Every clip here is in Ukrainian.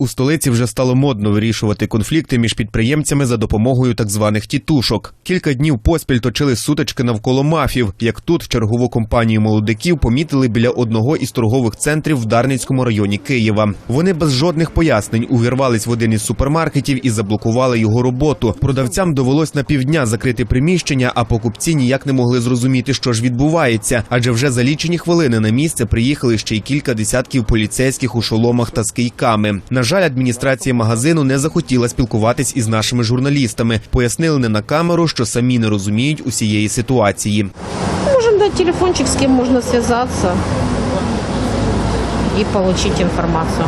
У столиці вже стало модно вирішувати конфлікти між підприємцями за допомогою так званих тітушок. Кілька днів поспіль точили сутички навколо мафів. Як тут чергову компанію молодиків помітили біля одного із торгових центрів в Дарницькому районі Києва. Вони без жодних пояснень увірвались в один із супермаркетів і заблокували його роботу. Продавцям довелось на півдня закрити приміщення, а покупці ніяк не могли зрозуміти, що ж відбувається, адже вже за лічені хвилини на місце приїхали ще й кілька десятків поліцейських у шоломах та з кийками. На жаль, адміністрація магазину не захотіла спілкуватись із нашими журналістами. Пояснили не на камеру, що самі не розуміють усієї ситуації. Можемо дати телефончик, з ким можна зв'язатися і получить информацию.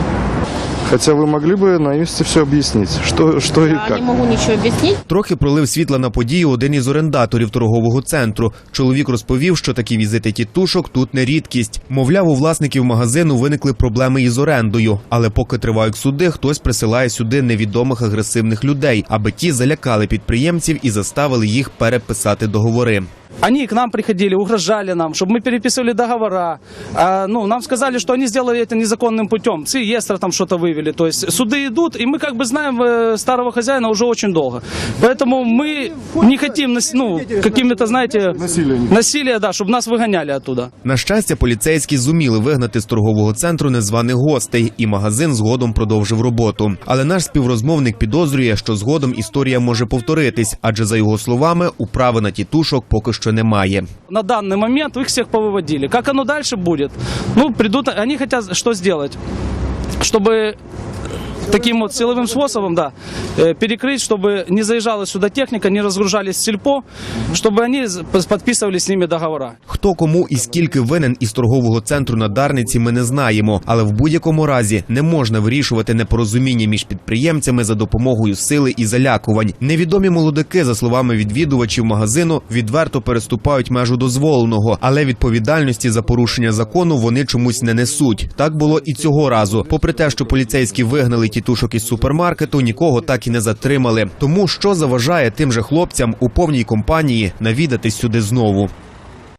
Хотя вы могли бы на месте все объяснить, что, что и Я как. не могу ничего объяснить. Трохи пролив світла на подію один із орендаторів торгового центру. Чоловік розповів, що такі візити тітушок тут не рідкість. Мовляв, у власників магазину виникли проблеми із орендою, але поки тривають суди, хтось присилає сюди невідомих агресивних людей, аби ті залякали підприємців і заставили їх переписати договори. Они к нам приходили, угрожали нам, чтобы мы переписывали договора. А, ну, нам сказали, что они сделали это незаконным путем. С реестра там что-то вывели. То есть суды идут, и мы как бы знаем э, старого хозяина уже очень долго. Поэтому мы не хотим, нас- ну, какими-то, знаете, насилия, да, чтобы нас выгоняли оттуда. На щастя, поліцейські зуміли вигнати з торгового центру незваних гостей, і магазин згодом продовжив роботу. Але наш співрозмовник підозрює, що згодом історія може повторитись, адже за його словами, управи на тітушок поки що немає. На данный момент их всех повыводили. Как оно дальше будет? Ну, придут, они хотят что сделать? Чтобы таким вот силовым способом, да, э, перекрыть, чтобы не заезжала сюда техника, не разгружались сельпо, чтобы они з- подписывали с ними договора. Хто кому і скільки винен із торгового центру на Дарниці, ми не знаємо. Але в будь-якому разі не можна вирішувати непорозуміння між підприємцями за допомогою сили і залякувань. Невідомі молодики, за словами відвідувачів магазину, відверто переступають межу дозволеного, але відповідальності за порушення закону вони чомусь не несуть. Так було і цього разу. Попри те, що поліцейські вигнали тітушок із супермаркету, нікого так і не затримали. Тому що заважає тим же хлопцям у повній компанії навідатись сюди знову.